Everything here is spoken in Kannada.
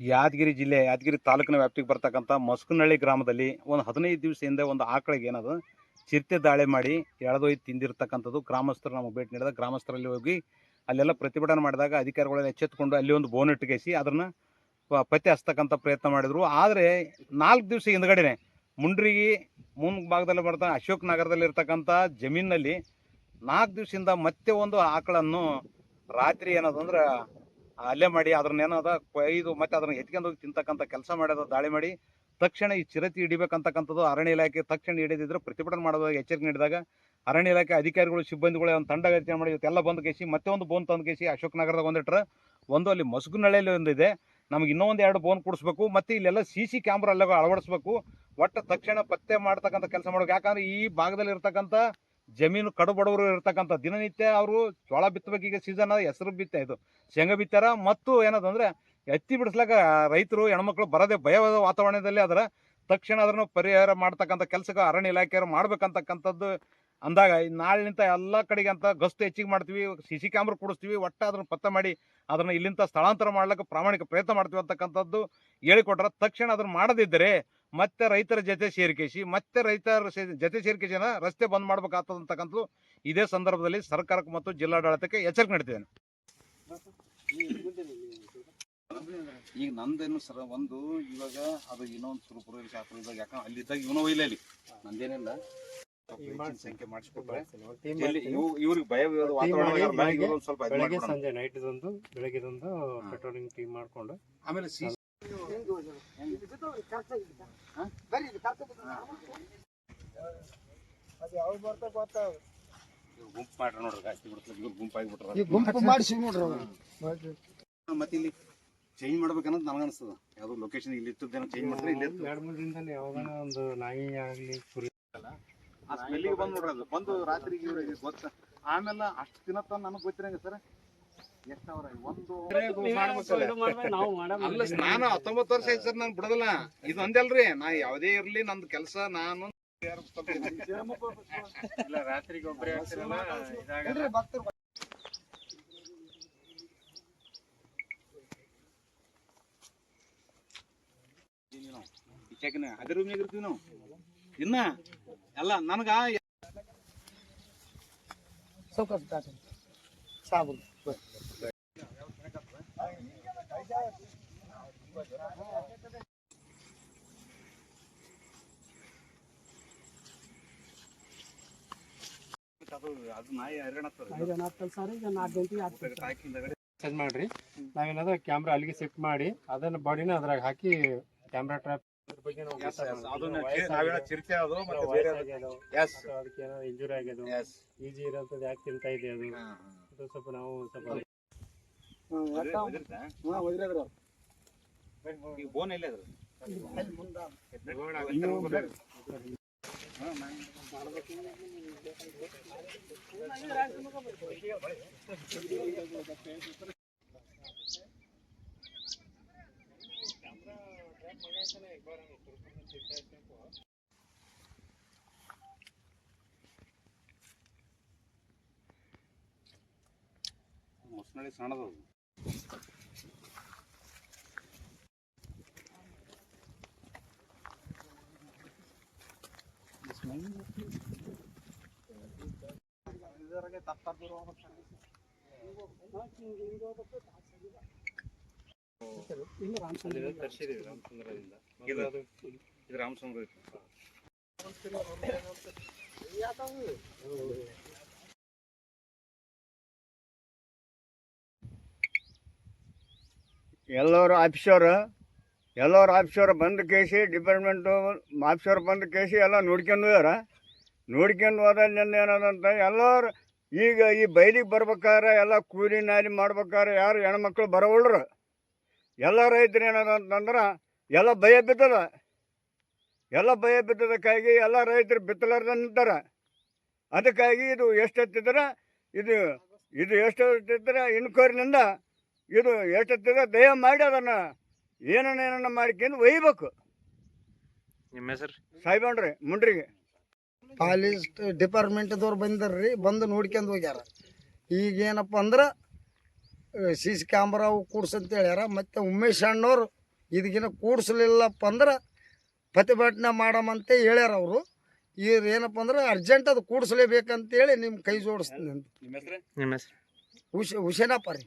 ಯಾದಗಿರಿ ಜಿಲ್ಲೆ, ಯಾದಗಿರಿ ತಾಲೂಕಿನ ವ್ಯಾಪ್ತಿಗೆ ಬರ್ತಕ್ಕಂಥ ಮಸ್ಕನಹಳ್ಳಿ ಗ್ರಾಮದಲ್ಲಿ ಒಂದು ಹದಿನೈದು ದಿವಸ ಹಿಂದೆ ಒಂದು ಆಕಳಿಗೆ ಏನದು, ಚಿರತೆ ದಾಳಿ ಮಾಡಿ ಎಳೆದೊಯ್ದು ತಿಂದಿರ್ತಕ್ಕಂಥದ್ದು ಗ್ರಾಮಸ್ಥರು ನಮಗೆ ಭೇಟಿ ನೀಡಿದ. ಗ್ರಾಮಸ್ಥರಲ್ಲಿ ಹೋಗಿ ಅಲ್ಲೆಲ್ಲ ಪ್ರತಿಭಟನೆ ಮಾಡಿದಾಗ ಅಧಿಕಾರಿಗಳೆಲ್ಲ ಎಚ್ಚೆತ್ತುಕೊಂಡು ಅಲ್ಲಿ ಒಂದು ಬೋನ್ ಇಟ್ಟುಗೇಸಿ ಅದನ್ನು ಪತ್ತೆ ಹಚ್ತಕ್ಕಂಥ ಪ್ರಯತ್ನ ಮಾಡಿದರು. ಆದರೆ ನಾಲ್ಕು ದಿವಸ ಹಿಂದ್ಗಡೆನೆ ಮುಂಡ್ರಿಗಿ ಮುನ್ ಭಾಗದಲ್ಲಿ ಬರ್ತಾ ಅಶೋಕ್ ನಗರದಲ್ಲಿರ್ತಕ್ಕಂಥ ಜಮೀನಲ್ಲಿ ನಾಲ್ಕು ದಿವಸದಿಂದ ಮತ್ತೆ ಒಂದು ಆಕಳನ್ನು ರಾತ್ರಿ ಏನದಂದ್ರೆ ಅಲ್ಲೇ ಮಾಡಿ, ಅದ್ರನ್ನ ಏನದ ಕೊಯ್ದು ಮತ್ತೆ ಅದನ್ನ ಎತ್ಕೊಂಡು ಹೋಗಿ ತಿಂತಕ್ಕಂಥ ಕೆಲಸ ಮಾಡೋದು ದಾಳಿ ಮಾಡಿ, ತಕ್ಷಣ ಈ ಚಿರತೆ ಹಿಡಿಬೇಕಂತಕ್ಕಂಥದ್ದು ಅರಣ್ಯ ಇಲಾಖೆ ತಕ್ಷಣ ಹಿಡಿದಿದ್ರೆ ಪ್ರತಿಭಟನೆ ಮಾಡೋದಾಗ ಎಚ್ಚರಿಕೆ ನೀಡಿದಾಗ, ಅರಣ್ಯ ಇಲಾಖೆ ಅಧಿಕಾರಿಗಳು, ಸಿಬ್ಬಂದಿಗಳು ಒಂದು ತಂಡ ರಚನೆ ಮಾಡಿ, ಇವತ್ತೆಲ್ಲ ಬಂದು ಕೇಸಿ ಮತ್ತೆ ಒಂದು ಬೋನ್ ತಂದು ಕೇಸಿ ಅಶೋಕ್ ನಗರದಾಗ ಒಂದಿಟ್ರೆ ಒಂದು ಅಲ್ಲಿ ಮಸುಗುನಳ್ಳಿಯಲ್ಲಿ ಒಂದಿದೆ ನಮ್ಗೆ ಇನ್ನೂ ಒಂದು ಎರಡು ಬೋನ್ ಕೊಡಿಸ್ಬೇಕು, ಮತ್ತೆ ಇಲ್ಲೆಲ್ಲ ಸಿ ಸಿ ಕ್ಯಾಮ್ರಾ ಅಲ್ಲ ಅಳವಡಿಸ್ಬೇಕು. ಒಟ್ಟು ತಕ್ಷಣ ಪತ್ತೆ ಮಾಡ್ತಕ್ಕಂಥ ಕೆಲಸ ಮಾಡ್ಬೇಕು ಯಾಕಂದ್ರೆ ಈ ಭಾಗದಲ್ಲಿ ಇರ್ತಕ್ಕಂಥ ಜಮೀನು ಕಡು ಬಡವರು ಇರ್ತಕ್ಕಂಥ ದಿನನಿತ್ಯ ಅವರು ಜೋಳ ಬಿತ್ತಬೇಕು ಈಗ ಸೀಸನ್ ಹೆಸರು ಬಿತ್ತ ಇದು. ಶೇಂಗಾ ಬಿತ್ತಾರ ಮತ್ತು ಏನದಂದ್ರೆ ಎತ್ತಿ ಬಿಡಿಸ್ಲಾಕ ರೈತರು, ಹೆಣ್ಮಕ್ಳು ಬರದೆ ಭಯವಾದ ವಾತಾವರಣದಲ್ಲಿ ಅದರ ತಕ್ಷಣ ಅದನ್ನು ಪರಿಹಾರ ಮಾಡ್ತಕ್ಕಂಥ ಕೆಲಸಕ್ಕೆ ಅರಣ್ಯ ಇಲಾಖೆಯವರು ಮಾಡ್ಬೇಕಂತಕ್ಕಂಥದ್ದು ಅಂದಾಗ ನಾಳಿನಿಂದ ಎಲ್ಲ ಕಡೆಗೆ ಅಂತ ಗಸ್ತು ಹೆಚ್ಚಿಗೆ ಮಾಡ್ತೀವಿ ಸಿ ಸಿ ಕ್ಯಾಮ್ರ ಕೊಡಿಸ್ತೀವಿ, ಒಟ್ಟು ಅದನ್ನು ಪತ್ತೆ ಮಾಡಿ ಅದನ್ನು ಇಲ್ಲಿಂದ ಸ್ಥಳಾಂತರ ಮಾಡ್ಲಿಕ್ಕೆ ಪ್ರಾಮಾಣಿಕ ಪ್ರಯತ್ನ ಮಾಡ್ತೀವಿ ಅಂತಕ್ಕಂಥದ್ದು ಹೇಳಿಕೊಟ್ರೆ ತಕ್ಷಣ ಅದನ್ನು ಮಾಡದಿದ್ದರೆ ಮತ್ತೆ ರೈತರ ಜೊತೆ ಸೇರ್ಕೇಸಿ ಮತ್ತೆ ರೈತರ ಜತೆ ಜನ ರಸ್ತೆ ಬಂದ್ ಮಾಡ್ಬೇಕಾಗ್ತದಂತಕ್ಕಂಥದ್ದು ಇದೇ ಸಂದರ್ಭದಲ್ಲಿ ಸರ್ಕಾರಕ್ಕೆ ಮತ್ತು ಜಿಲ್ಲಾಡಳಿತಕ್ಕೆ ಎಚ್ಚರಿಕೆ ನೀಡ್ತಿದ್ದೇನೆ. ಈಗ ನಂದೇನು ಸರ್ ಒಂದು ಇವಾಗ ಅದು ಇನ್ನೊಂದು ಸುರುಪುರ ಯಾಕಂದ್ರೆ ಅಲ್ಲಿದ್ದಾಗ ಇವನು ಇಲ್ಲ ಅಲ್ಲಿ. ನಂದೇನಿಲ್ಲ. ಸಂಖ್ಯೆ ಮಾಡಿಸ್ಕೊಟ್ರೆ. ಇವ್ರಿಗೆ ಭಯ ವಾತಾವರಣ ಸ್ವಲ್ಪ ಬೆಳಗ್ಗೆ ಸಂಜೆ ನೈಟ್ ಇದೊಂದು ಬೆಳಗ್ಗೆದೊಂದು ಪೆಟ್ರೋಲಿಂಗ್ ಟೀಮ್ ಮಾಡ್ಕೊಂಡು. ಆಮೇಲೆ ಗುಂಪು ಮಾಡ್ರಿ ನೋಡ್ರಿ ಜಾಸ್ತಿ ಬಿಡ್ತಾರೆ ಇವ್ರು ಗುಂಪಾಗಿ ಬಿಟ್ರ ಗುಂಪು ಮಾಡಿಸಿ ನೋಡ್ರಿ ಅವ್ರು. ಮತ್ತೆ ಇಲ್ಲಿ ಚೇಂಜ್ ಮಾಡ್ಬೇಕನ್ನೋದು ನನಗೆ ಅನಿಸ್ತದ. ಯಾವ್ದು ಲೊಕೇಶನ್ ಇಲ್ಲಿ ಇತ್ತದೇನೋ ಚೇಂಜ್ ಮಾಡ್ತಾರೆ ಇಲ್ಲಿ ಎರಡು ಮೂರು ದಿನದಲ್ಲಿ ಯಾವಾಗನ ಒಂದು ನಾಯಿ ಆಗಲಿ ಕುರಿ ಆ ಸ್ಮೆಲ್ಲಿಗೆ ಬಂದು ನೋಡ್ರಿ ಅದು. ಬಂದು ರಾತ್ರಿಗೆ ಇವ್ರಿಗೆ ಗೊತ್ತ? ಆಮೇಲೆ ಅಷ್ಟು ದಿನ ತನಕ ನನಗೆ ಗೊತ್ತಿರಂಗ ಸರ್. ಅಲ್ಲ. ನಾನು ಹತ್ತೊಂಬತ್ತು ವರ್ಷ ಆಯ್ತು ಸರ್ ನಾನು ಬಿಡೋದಿಲ್ಲ. ಇದು ಅಂದಲ್ರಿ ನಾ ಯಾವುದೇ ಇರ್ಲಿ ನಂದು ಕೆಲಸ ನಾನು ರೂಮ್ನಾಗ ಇರ್ತೀವಿ ನಾವು. ಇನ್ನ ಎಲ್ಲ ನನಗ ಸೌಕರ್ಯ. ಸಾಬೂನು ಮಾಡ್ರಿ ನಾವೇನಾದ್ರು ಕ್ಯಾಮ್ರಾ ಅಲ್ಲಿಗೆ ಶಿಫ್ಟ್ ಮಾಡಿ ಅದನ್ನ ಬಾಡಿನ ಅದ್ರಾಗ ಹಾಕಿ ಕ್ಯಾಮ್ರಾ Yes. ಅದಕ್ಕೆ ಏನೋ ಇಂಜುರಿ ಆಗ್ಯದ. ಈಜಿ ಇರೋದ್ ಯಾಕೆ ತಿಂತ ಇದೆ. ಅದು ಸ್ವಲ್ಪ ನಾವು ಸ್ವಲ್ಪ ಅದೇ- ಅದಿರ್ತಾ? ಈಗ ಬೋನ್ ಎಲ್ಲಿ ಅದ್ರ ಮುಸ್ನಳ್ಳಿ ಸಣ್ಣದು ಅಲ್ಲಿ ತರ್ಸಿದೀವಿ ರಾಮಚಂದ್ರದಿಂದ ಇದು- ಅದು ಎಲ್ಲರೂ ಆಫೀಸರ್ ಎಲ್ಲರೂ ಆಫೀಸರ್ ಬಂದು ಕೇಸಿ ಡಿಪಾರ್ಟ್ಮೆಂಟು ಆಫೀಸರ್ ಬಂದು ಕೇಸಿ, ಎಲ್ಲ ನೋಡ್ಕೊಂಡು ಹೋಗ್ಯಾರ. ನೋಡ್ಕೊಂಡು ಹೋದಲ್ಲಿ ಏನದಂತ, ಎಲ್ಲರು ಈಗ ಈ ಬೈಲಿಗೆ ಬರ್ಬೇಕಾದ್ರೆ ಎಲ್ಲ ಕೂಲಿ ನಾಲಿ ಮಾಡ್ಬೇಕಾದ್ರೆ ಯಾರು ಹೆಣ್ಮಕ್ಳು ಬರವಳ್ರು ಎಲ್ಲ ರೈತರು ಏನದಂತಂದ್ರೆ, ಎಲ್ಲ ಭಯ ಬಿದ್ದದ. ಎಲ್ಲ ಭಯ ಬಿದ್ದದಕ್ಕಾಗಿ ಎಲ್ಲ ರೈತರು ಬಿತ್ತಲಾರ್ದ ನಿಂತಾರೆ. ಅದಕ್ಕಾಗಿ ಇದು ಎಷ್ಟು ಹತ್ತಿದ್ರೆ ಇದು ಇದು ಎಷ್ಟು ಹತ್ತಿದ್ರೆ ಇನ್ಕ್ವೈರಿನಿಂದ ಇದು ಎಷ್ಟೊತ್ತಿದೆ ದಯ ಮಾಡಿ ಅದನ್ನ ಏನನ್ನ ಏನನ್ನ ಮಾಡ್ಕೊಂಡು ಒಯ್ಬೇಕು. ನಿಮ್ಮ ಹೆಸರು? ಸಾಯ್ಬಣ್ರಿ ಮುಂಡ್ರಿಗೆ. ಪಾಲಿಸ್ ಡಿಪಾರ್ಟ್ಮೆಂಟ್ದವ್ರು ಬಂದಾರ್ರಿ ಬಂದು ನೋಡ್ಕೊಂಡು ಹೋಗ್ಯಾರ. ಈಗ ಏನಪ್ಪ ಅಂದ್ರೆ ಸಿ ಸಿ ಕ್ಯಾಮ್ರಾ ಅವು ಕೂಡ್ಸಂತ ಹೇಳ್ಯಾರ ಮತ್ತು ಉಮೇಶ್ ಅಣ್ಣವ್ರು ಇದಗಿನ ಕೂಡಿಸ್ಲಿಲ್ಲಪ್ಪ ಅಂದ್ರೆ ಪ್ರತಿಭಟನೆ ಮಾಡಮಂತೆ ಹೇಳ್ಯಾರ ಅವರು. ಇವ್ರು ಏನಪ್ಪ ಅಂದ್ರೆ ಅರ್ಜೆಂಟ್ ಅದು ಕೂಡಿಸ್ಲೇಬೇಕಂತೇಳಿ ನಿಮ್ಮ ಕೈ ಜೋಡಿಸ್ತೀನಿ ಅಂತ. ನಿಮ್ಮ ಹೆಸರು? ನಿಮ್ಮ ಹುಷ ಹುಷೇನಪ್ಪ ರೀ.